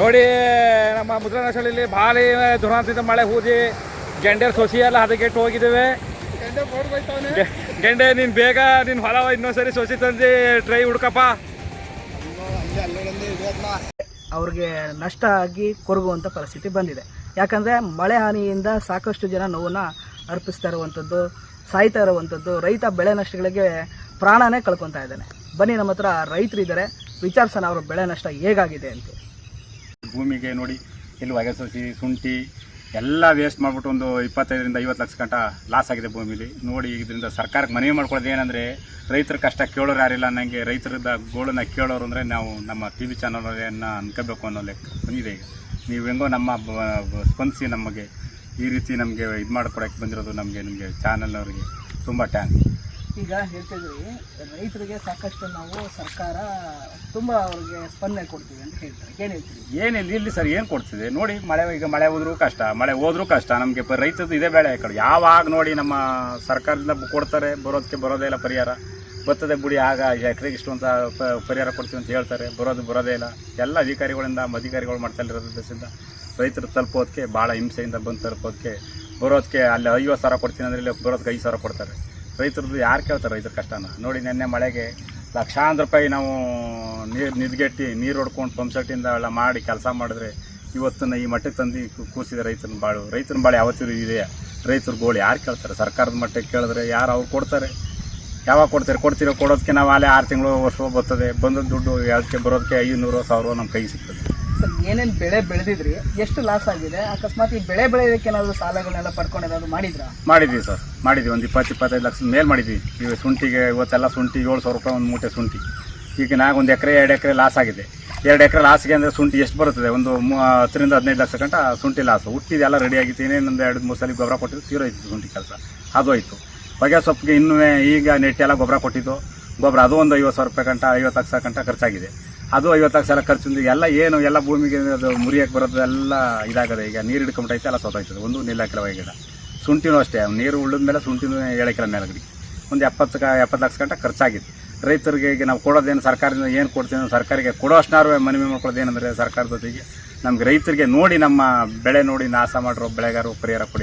ನೋಡಿ ನಮ್ಮ ಮುದ್ರಣಶಾಲೆಯಲ್ಲಿ ಭಾರಿ ದುರಂತದ ಮಳೆ ಹೂದಿ ಗೆಂಡೆ ಸೊಸಿ ಎಲ್ಲ ಹದಗೆಟ್ಟು ಹೋಗಿದ್ದೇವೆ. ಗೆಂಡೆ ನೀನು ಬೇಗ ನಿನ್ನ ಹೊಲ ಇನ್ನೊಂದ್ಸರಿ ಸೊಸಿ ತಂದು ಟ್ರೈ ಹುಡ್ಕಪ್ಪ. ಅವ್ರಿಗೆ ನಷ್ಟ ಆಗಿ ಕೊರಗುವಂಥ ಪರಿಸ್ಥಿತಿ ಬಂದಿದೆ. ಯಾಕಂದರೆ ಮಳೆ ಹಾನಿಯಿಂದ ಸಾಕಷ್ಟು ಜನ ನೋವನ್ನು ಅರ್ಪಿಸ್ತಾ ಇರುವಂಥದ್ದು ಸಾಯ್ತಾ ಇರುವಂಥದ್ದು ರೈತ ಬೆಳೆ ನಷ್ಟಗಳಿಗೆ ಪ್ರಾಣನೇ ಕಳ್ಕೊತಾ ಇದ್ದಾನೆ. ಬನ್ನಿ ನಮ್ಮ ಹತ್ರ ರೈತರಿದ್ದಾರೆ ವಿಚಾರಿಸೋಣ ಅವರ ಬೆಳೆ ನಷ್ಟ ಹೇಗಾಗಿದೆ ಅಂತ. ಭೂಮಿಗೆ ನೋಡಿ ಇಲ್ಲಿ ಹೊಗೆ ಸೋಸಿ ಶುಂಠಿ ಎಲ್ಲ ವೇಸ್ಟ್ ಮಾಡಿಬಿಟ್ಟು ಒಂದು ಇಪ್ಪತ್ತೈದರಿಂದ ಐವತ್ತು ಲಕ್ಷ ಗಂಟ ಲಾಸ್ ಆಗಿದೆ ಭೂಮಿಲಿ. ನೋಡಿ ಇದರಿಂದ ಸರ್ಕಾರಕ್ಕೆ ಮನವಿ ಮಾಡ್ಕೊಳ್ಳೋದು ಏನಂದರೆ ರೈತರ ಕಷ್ಟ ಕೇಳೋರು ಯಾರಿಲ್ಲ ನನಗೆ ರೈತರದ ಗೋಳನ್ನ ಕೇಳೋರು ಅಂದರೆ ನಾವು ನಮ್ಮ ಟಿ ವಿ ಚಾನಲನ್ನು ಅನ್ಕೋಬೇಕು ಅನ್ನೋ ಲೆಕ್ಕ ಬಂದಿದೆ ಈಗ. ನೀವು ಹೆಂಗೋ ನಮ್ಮ ಸ್ಪಂದಿಸಿ ನಮಗೆ ಈ ರೀತಿ ನಮಗೆ ಇದು ಮಾಡ್ಕೊಡೋಕ್ಕೆ ಬಂದಿರೋದು ನಮಗೆ ನಿಮಗೆ ಚಾನಲ್ನವ್ರಿಗೆ ತುಂಬ ಟ್ಯಾಂಕ್ ಈಗ ಹೇಳ್ತಿದ್ವಿ ರೈತರಿಗೆ ಸಾಕಷ್ಟು ನಾವು ಸರ್ಕಾರ ತುಂಬ ಅವ್ರಿಗೆ ಸ್ಪಂದನೆ ಕೊಡ್ತೀವಿ ಅಂತ ಹೇಳ್ತಾರೆ. ಏನು ಹೇಳ್ತೀವಿ ಏನಿಲ್ಲ, ಇಲ್ಲಿ ಸರ್ ಏನು ಕೊಡ್ತಿದೆ? ನೋಡಿ, ಮಳೆ, ಈಗ ಮಳೆ ಹೋದ್ರೂ ಕಷ್ಟ, ಮಳೆ ಹೋದ್ರೂ ಕಷ್ಟ. ನಮಗೆ ಪ ರೈತದ್ದು ಇದೇ ಬೆಳೆ ಕಡೆ. ಯಾವಾಗ ನೋಡಿ ನಮ್ಮ ಸರ್ಕಾರದಿಂದ ಕೊಡ್ತಾರೆ ಬರೋದಕ್ಕೆ ಬರೋದೇ ಇಲ್ಲ ಪರಿಹಾರ. ಬರ್ತದೆ ಬಿಡಿ ಆಗ ಎಕರೆಗೆ ಇಷ್ಟು ಅಂತ ಪರಿಹಾರ ಕೊಡ್ತೀವಿ ಅಂತ ಹೇಳ್ತಾರೆ. ಬರೋದು ಬರೋದೇ ಇಲ್ಲ. ಎಲ್ಲ ಅಧಿಕಾರಿಗಳಿಂದ ಅಧಿಕಾರಿಗಳು ಮಾಡ್ತಾ ಇರೋದ್ರಿಂದ ರೈತರು ತಲುಪೋದಕ್ಕೆ ಭಾಳ ಹಿಂಸೆಯಿಂದ ಬಂದು ತಲುಪೋದಕ್ಕೆ ಬರೋದಕ್ಕೆ ಅಲ್ಲಿ ಐವತ್ತು ಸಾವಿರ ಕೊಡ್ತೀನಿ ಅಂದರೆ ಇಲ್ಲಿ ಬರೋದಕ್ಕೆ ಐದು ಸಾವಿರ ಕೊಡ್ತಾರೆ. ರೈತರದ್ದು ಯಾರು ಕೇಳ್ತಾರೆ ರೈತರ ಕಷ್ಟನ? ನೋಡಿ, ನಿನ್ನೆ ಮಳೆಗೆ ಲಕ್ಷಾಂತರ ರೂಪಾಯಿ ನಾವು ನೀರು ನಿದ್ಗೆಟ್ಟಿ ನೀರು ಹೊಡ್ಕೊಂಡು ಪಂಪ್ಸೆಟ್ಟಿಂದ ಎಲ್ಲ ಮಾಡಿ ಕೆಲಸ ಮಾಡಿದ್ರೆ ಇವತ್ತನ್ನ ಈ ಮಟ್ಟಕ್ಕೆ ತಂದು ಕೂಸಿದೆ ರೈತನ ಬಾಳು. ರೈತನ ಬಾಳು ಯಾವತ್ತೂ ಇದೆ. ರೈತರು ಗೋಳು ಯಾರು ಕೇಳ್ತಾರೆ? ಸರ್ಕಾರದ ಮಟ್ಟಕ್ಕೆ ಕೇಳಿದ್ರೆ ಯಾರು ಅವ್ರು ಕೊಡ್ತಾರೆ? ಯಾವಾಗ ಕೊಡ್ತಾರೆ? ಕೊಡ್ತೀರೋ ಕೊಡೋದಕ್ಕೆ ನಾವು ಅಲ್ಲೇ ಆರು ತಿಂಗಳು ವರ್ಷ ಬರ್ತದೆ. ಬಂದದ್ದು ದುಡ್ಡು ಅದಕ್ಕೆ ಬರೋದಕ್ಕೆ ಐನೂರು ಸಾವಿರ ನಮ್ಮ ಕೈಗೆ ಸಿಗ್ತದೆ. ಸರ್ ಏನೇನು ಬೆಳೆ ಬೆಳೆದಿದ್ರಿ, ಎಷ್ಟು ಲಾಸ್ ಆಗಿದೆ, ಅಕಸ್ಮಾತ್ ಈ ಬೆಳೆ ಬೆಳೆಯೋದಕ್ಕೆ ಏನಾದರೂ ಸಾಲಗಳನ್ನೆಲ್ಲ ಪಡ್ಕೊಂಡು ಏನಾದ್ರು ಮಾಡಿದ್ರಾ? ಮಾಡಿದ್ವಿ ಸರ್, ಮಾಡಿದ್ವಿ, ಒಂದು ಇಪ್ಪತ್ತು, ಇಪ್ಪತ್ತೈದು ಲಕ್ಷ ಮೇಲೆ ಮಾಡಿದ್ವಿ. ಈಗ ಶುಂಠಿಗೆ ಇವತ್ತೆಲ್ಲ ಶುಂಠಿ ಏಳು ಸಾವಿರ ರೂಪಾಯಿ ಒಂದು ಮೂಟೆ ಶುಂಠಿ. ಈಗ ನಾಗ ಒಂದು ಎಕರೆ, ಎರಡು ಎಕರೆ ಲಾಸ್ ಆಗಿದೆ. ಎರಡು ಎಕರೆ ಲಾಸ್ಗೆ ಅಂದರೆ ಶುಂಠಿ ಎಷ್ಟು ಬರುತ್ತದೆ ಒಂದು ಹತ್ತರಿಂದ ಹದಿನೈದು ಲಕ್ಷ ಗಂಟ ಶುಂಠಿ ಲಾಸು ಹುಟ್ಟಿದೆಲ್ಲ ರೆಡಿ ಆಗಿತ್ತು. ಇನ್ನೇನೊಂದು ಎರಡು, ಮೂರು ಸಲ ಗೊಬ್ಬರ ಕೊಟ್ಟಿದ್ದು ತೀರೋಯ್ತು ಶುಂಠಿ ಕೆಲಸ. ಅದು ಹೋಯ್ತು. ಹೊಗೆ ಸೊಪ್ಪಿಗೆ ಇನ್ನೂ ಈಗ ನೆಟ್ಟೆಲ್ಲ ಗೊಬ್ಬರ ಕೊಟ್ಟಿದ್ದು. ಗೊಬ್ಬರ ಅದು ಒಂದು ಐವತ್ತು ಸಾವಿರ ರೂಪಾಯಿ ಗಂಟ, ಐವತ್ತು ಲಕ್ಷ ಗಂಟ ಖರ್ಚಾಗಿದೆ. ಅದು ಐವತ್ತು ಲಕ್ಷ ಖರ್ಚು ಎಲ್ಲ ಏನು, ಎಲ್ಲ ಭೂಮಿಗೆ ಅದು ಮುರಿಯಕ್ಕೆ ಬರೋದು ಎಲ್ಲ ಇದಾಗದೆ. ಈಗ ನೀರು ಹಿಡ್ಕೊಂಬಿಟ್ಟೈತೆ ಎಲ್ಲ ಸೋತೋಯ್ತದೆ. ಒಂದು ನಿಲ್ಲಕ್ಕಿಲ್ಲ ಗಿಡ ಶುಂಠಿನೂ ಅಷ್ಟೇ. ನೀರು ಉಳಿದ ಮೇಲೆ ಶುಂಠಿನೂ ಹೇಳಕ್ಕಿಲ್ಲ ಮೇಲಗಡಿ ಒಂದು ಎಪ್ಪತ್ತು ಕ ಎಪ್ಪತ್ತು ಲಕ್ಷ ಗಂಟೆ ಖರ್ಚಾಗಿದೆ ರೈತರಿಗೆ ಈಗ ನಾವು ಕೊಡೋದೇನು ಸರ್ಕಾರದಿಂದ ಏನು ಕೊಡ್ತೀವಿ ಸರ್ಕಾರಕ್ಕೆ ಸರ್ಕಾರಿಗೆ ಕೊಡೋ ಅಷ್ಟಾರು ಮನವಿ ಮಾಡ್ಕೊಳ್ಳೋದು ಏನಂದರೆ ಸರ್ಕಾರದ ಜೊತೆಗೆ ನಮ್ಗೆ ರೈತರಿಗೆ ನೋಡಿ ನಮ್ಮ ಬೆಳೆ ನೋಡಿ ನಾಶ ಮಾಡಿರೋ ಬೆಳೆಗಾರರು ಪರಿಹಾರ ಕೊಡಿ.